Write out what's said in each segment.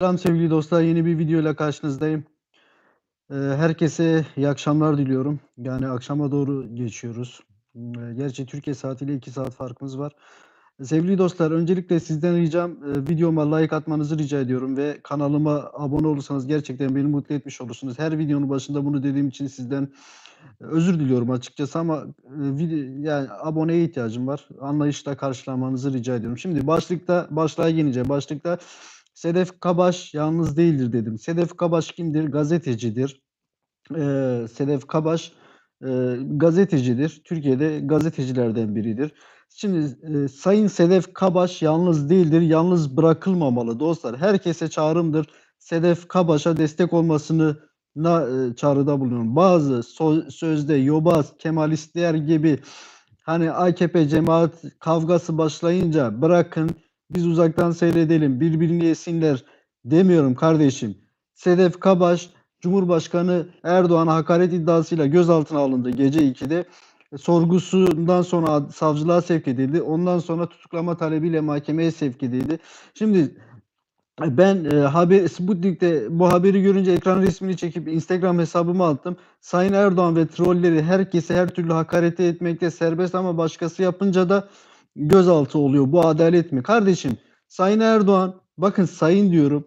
Selam sevgili dostlar, yeni bir videoyla karşınızdayım. Eee, herkese iyi akşamlar diliyorum. Yani akşama doğru geçiyoruz. Imm, gerçi Türkiye saatiyle 2 saat farkımız var. Sevgili dostlar, öncelikle sizden ricam, eee, videoma like atmanızı rica ediyorum ve kanalıma abone olursanız gerçekten beni mutlu etmiş olursunuz. Her videonun başında bunu dediğim için sizden özür diliyorum açıkçası ama, vide yani aboneye ihtiyacım var. Anlayışla karşılamanızı rica ediyorum. Şimdi başlıkta başlığa gelince başlıkta Sedef Kabaş yalnız değildir dedim. Sedef Kabaş kimdir? Gazetecidir. Eee, Sedef Kabaş, eee, gazetecidir. Türkiye'de gazetecilerden biridir. Şimdi, eee, Sayın Sedef Kabaş yalnız değildir, yalnız bırakılmamalı dostlar. Herkese çağrımdır. Sedef Kabaş'a destek olmasını na eee, çağrıda bulunuyorum. Bazı so sözde yobaz, Kemalistler gibi hani AKP cemaat kavgası başlayınca bırakın biz uzaktan seyredelim, birbirini yesinler demiyorum kardeşim. Sedef Kabaş Cumhurbaşkanı Erdoğan'a hakaret iddiasıyla gözaltına alındı gece 2'de. Sorgusundan sonra savcılığa sevk edildi. Ondan sonra tutuklama talebiyle mahkemeye sevk edildi. Şimdi ben, eee, haber Sputnik'te bu haberi görünce ekran resmini çekip Instagram hesabıma attım. Sayın Erdoğan ve trolleri herkese her türlü hakareti etmekte serbest ama başkası yapınca da gözaltı oluyor. Bu adalet mi? Kardeşim, Sayın Erdoğan, bakın sayın diyorum,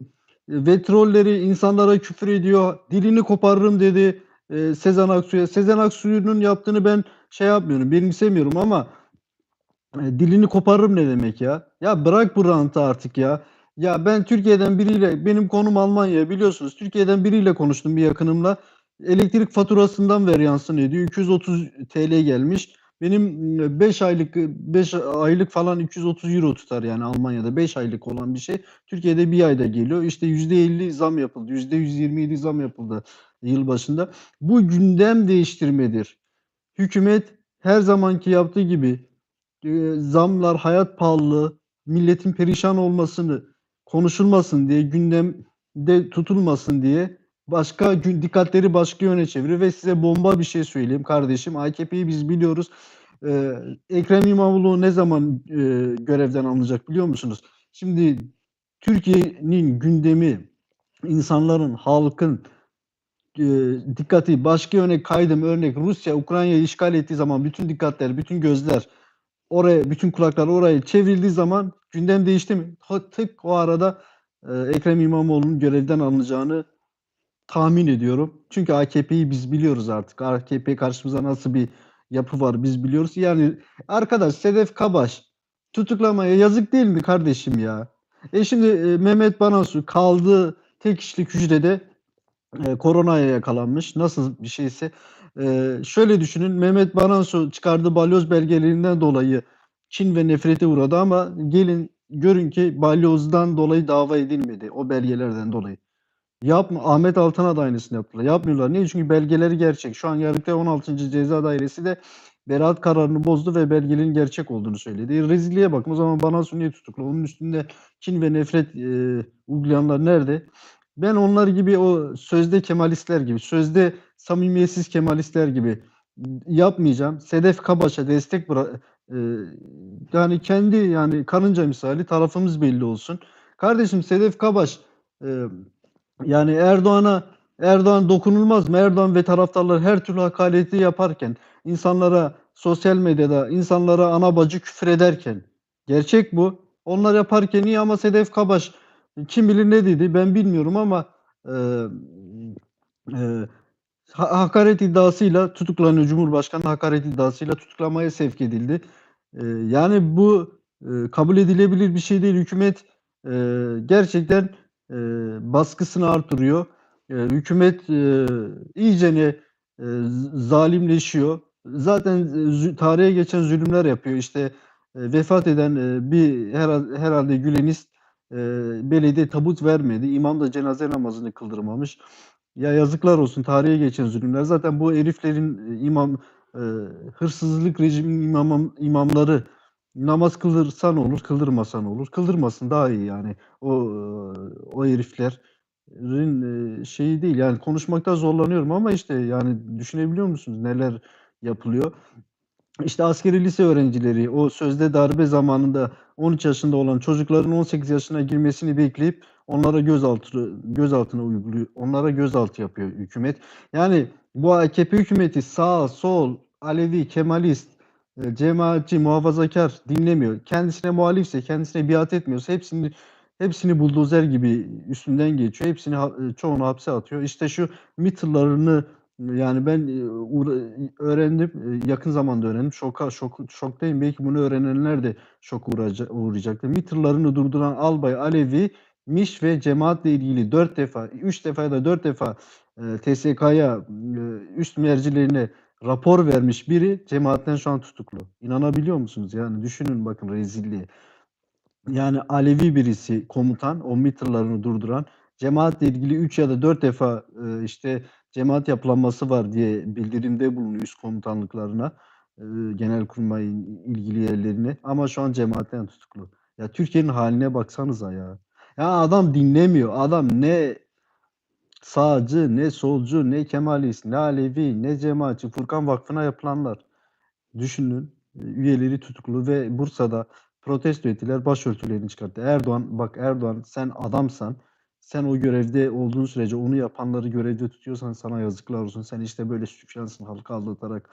eee, ve trolleri insanlara küfür ediyor, dilini koparırım dedi, eee, Sezen Aksu'ya. Sezen Aksu'nun yaptığını ben şey yapmıyorum, benimsemiyorum ama, eee, dilini koparırım ne demek ya? Ya bırak bu rantı artık ya. Ya ben Türkiye'den biriyle benim konum Almanya biliyorsunuz. Türkiye'den biriyle konuştum bir yakınımla. Elektrik faturasından ver yansın ediyor. 230 TL gelmiş. Benim, ımm, 5 aylık, 5 aylık falan €230 tutar yani Almanya'da 5 aylık olan bir şey. Türkiye'de 1 ayda geliyor. İşte %50 zam yapıldı. %127 zam yapıldı yılbaşında. Bu gündem değiştirmedir. Hükümet her zamanki yaptığı gibi, eee, zamlar, hayat pahalılığı, milletin perişan olmasını konuşulmasın diye, gündemde tutulmasın diye başka dikkatleri başka yöne çeviriyor ve size bomba bir şey söyleyeyim kardeşim. AKP'yi biz biliyoruz. Eee, Ekrem İmamoğlu ne zaman, eee, görevden alınacak biliyor musunuz? Şimdi Türkiye'nin gündemi, insanların, halkın, eee, dikkati başka yöne kaydı mı örnek Rusya Ukrayna'yı işgal ettiği zaman bütün dikkatler, bütün gözler oraya, bütün kulaklar oraya çevrildiği zaman gündem değişti mi? Tık o arada, eee, Ekrem İmamoğlu'nun görevden alınacağını tahmin ediyorum. Çünkü AKP'yi biz biliyoruz artık. AKP karşımızda nasıl bir yapı var biz biliyoruz. Yani arkadaş Sedef Kabaş tutuklamaya yazık değil mi kardeşim ya? E, şimdi, eee, Mehmet Baransu kaldığı tek kişilik hücrede, eee, koronaya yakalanmış. Nasıl bir şeyse, eee, şöyle düşünün, Mehmet Baransu çıkardığı balyoz belgelerinden dolayı kin ve nefrete uğradı ama gelin görün ki balyozdan dolayı dava edilmedi, o belgelerden dolayı. Yapma Ahmet Altan'a da aynısını yaptılar. Yapmıyorlar. Niye? Çünkü belgeleri gerçek. Şu an Yargıtay 16. Ceza Dairesi de beraat kararını bozdu ve belgelerin gerçek olduğunu söyledi. E, rezilliğe bakın. O zaman Baransu niye tutuklu? Onun üstünde kin ve nefret, eee, uygulayanlar nerede? Ben onlar gibi o sözde Kemalistler gibi, sözde samimiyetsiz Kemalistler gibi yapmayacağım. Sedef Kabaş'a destek bıra eee, yani kendi yani karınca misali tarafımız belli olsun. Kardeşim Sedef Kabaş, emm, yani Erdoğan'a Erdoğan dokunulmaz mı? Erdoğan ve taraftarları her türlü hakareti yaparken, insanlara sosyal medyada insanlara ana bacı küfrederken gerçek bu. Onlar yaparken iyi ama Sedef Kabaş kim bilir ne dedi ben bilmiyorum ama, eee, ha hakaret iddiasıyla tutuklanıyor. Cumhurbaşkanı hakaret iddiasıyla tutuklamaya sevk edildi. Eee, yani bu, eee, kabul edilebilir bir şey değil. Hükümet, eee, gerçekten, eee, baskısını artırıyor. Eee, hükümet, eee, iyicene, z zalimleşiyor. Zaten, zü tarihe geçen zulümler yapıyor. İşte, eee, vefat eden, eee, bir herhâl herhâlde Gülenist, eee, belediye tabut vermedi. İmam da cenaze namazını kıldırmamış. Ya yazıklar olsun tarihe geçen zulümler. Zaten bu heriflerin, eee, imam, eee, hırsızlık rejiminin imamam imamları namaz kıldırsa ne olur, kıldırmasa ne olur? Kıldırmasın daha iyi yani. O, eee, o heriflerin, eee, şeyi değil yani konuşmakta zorlanıyorum ama işte yani düşünebiliyor musunuz neler yapılıyor? İşte askeri lise öğrencileri o sözde darbe zamanında 13 yaşında olan çocukların 18 yaşına girmesini bekleyip Onlara gözaltı gözaltına uyguluyor. Onlara gözaltı yapıyor hükümet. Yani bu AKP hükümeti sağ, sol, Alevi, Kemalist, e, cemaatçi, muhafazakar dinlemiyor. Kendisine muhalifse, kendisine biat etmiyorsa hepsini hepsini buldozer gibi üstünden geçiyor. Hepsini e, çoğunu hapse atıyor. İşte şu MİT'lerini yani ben e, öğrendim e, yakın zamanda öğrendim. Şoka şok şoktayım. Belki bunu öğrenenler de şok uğrayacaktır. MİT'lerini durduran albay Alevi Mİş ve cemaatle ilgili 4 defa, 3 defa ya da 4 defa e, TSK'ya e, üst mercilerine rapor vermiş biri cemaatten şu an tutuklu. İnanabiliyor musunuz? Yani düşünün bakın rezilliği. Yani Alevi birisi komutan, o MİT'lerini durduran, cemaatle ilgili 3 ya da 4 defa e, işte cemaat yapılanması var diye bildirimde bulunuyor üst komutanlıklarına, e, genelkurmayın ilgili yerlerine ama şu an cemaatten tutuklu. Ya Türkiye'nin haline baksanıza ya. Ya adam dinlemiyor. Adam ne sağcı, ne solcu, ne Kemalist, ne Alevi, ne cemaatçi. Furkan Vakfı'na yapılanlar. Düşünün. e, Üyeleri tutuklu ve Bursa'da protesto ettiler. Başörtülerini çıkarttı. Erdoğan bak Erdoğan sen adamsan sen o görevde olduğun sürece onu yapanları görevde tutuyorsan sana yazıklar olsun. Sen işte böyle süfyansın halkı aldatarak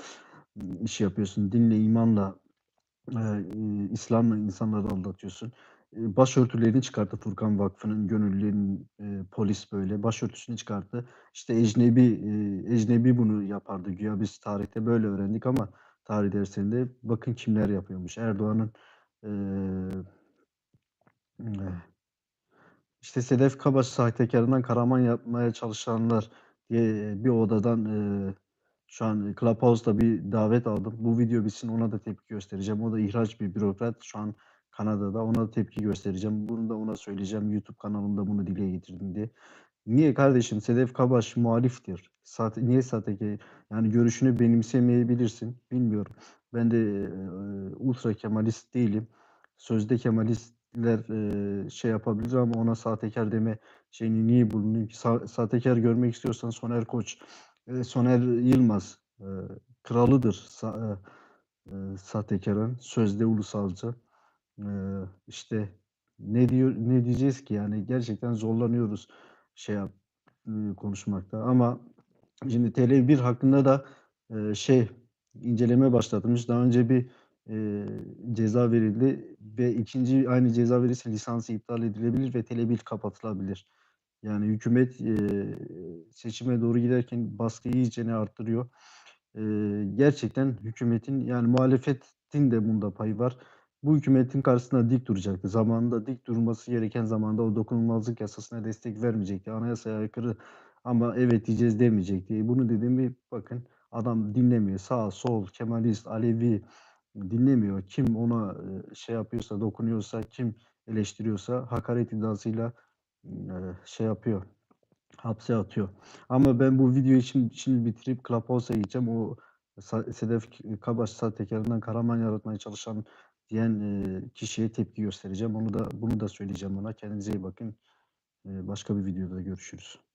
iş yapıyorsun. Dinle, imanla İii, İslam'la insanları aldatıyorsun. Eee, başörtülerini çıkarttı Furkan Vakfı'nın gönüllülerinin, eee, polis böyle başörtüsünü çıkarttı. İşte ecnebi, eee, ecnebi bunu yapardı güya biz tarihte böyle öğrendik ama tarih derslerinde bakın kimler yapıyormuş. Erdoğan'ın eh, işte Sedef Kabaş sahtekarından kahraman yapmaya çalışanlar diye bir odadan eee, şu an Clubhouse'da bir davet aldım. Bu video bitsin ona da tepki göstereceğim. O da ihraç bir bürokrat şu an Kanada'da. Ona da tepki göstereceğim. Bunu da ona söyleyeceğim. YouTube kanalımda bunu dile getirdim diye. Niye kardeşim? Sedef Kabaş muhaliftir. Niye sahtekar? Yani görüşünü benimsemeyebilirsin. Bilmiyorum. Ben de eee, ultra Kemalist değilim. Sözde Kemalistler eee, şey yapabilir ama ona sahtekar deme şeyini niye bulunayım ki? Sa- sahtekar görmek istiyorsan Soner Koç, Soner Yılmaz eee, kralıdır sa- eee, sahtekarın. Sözde ulusalcı. Eee, işte ne diyor ne diyeceğiz ki yani gerçekten zorlanıyoruz şey yap konuşmakta ama şimdi TL1 hakkında da şey inceleme başlatılmış. Daha önce bir ceza verildi ve ikinci aynı ceza verirse lisansı iptal edilebilir ve Tele1 kapatılabilir. Yani hükümet eee, seçime doğru giderken baskıyı iyicene arttırıyor. Eee, gerçekten hükümetin yani muhalefetin de bunda payı var. Bu hükümetin karşısında dik duracaktı. Zamanında dik durması gereken zamanda o dokunulmazlık yasasına destek vermeyecekti. Anayasaya aykırı ama evet diyeceğiz demeyecekti. Bunu dediğimi bakın adam dinlemiyor. Sağ, sol, Kemalist, Alevi dinlemiyor. Kim ona e, şey yapıyorsa, dokunuyorsa, kim eleştiriyorsa hakaret iddiasıyla e, şey yapıyor hapse atıyor. Ama ben bu videoyu şimdi, şimdi bitirip Clubhouse'a gideceğim. O Sedef Kabaş sahtekarından kahraman yaratmaya çalışan diyen kişiye tepki göstereceğim. Onu da bunu da söyleyeceğim ona. Kendinize iyi bakın. Başka bir videoda görüşürüz.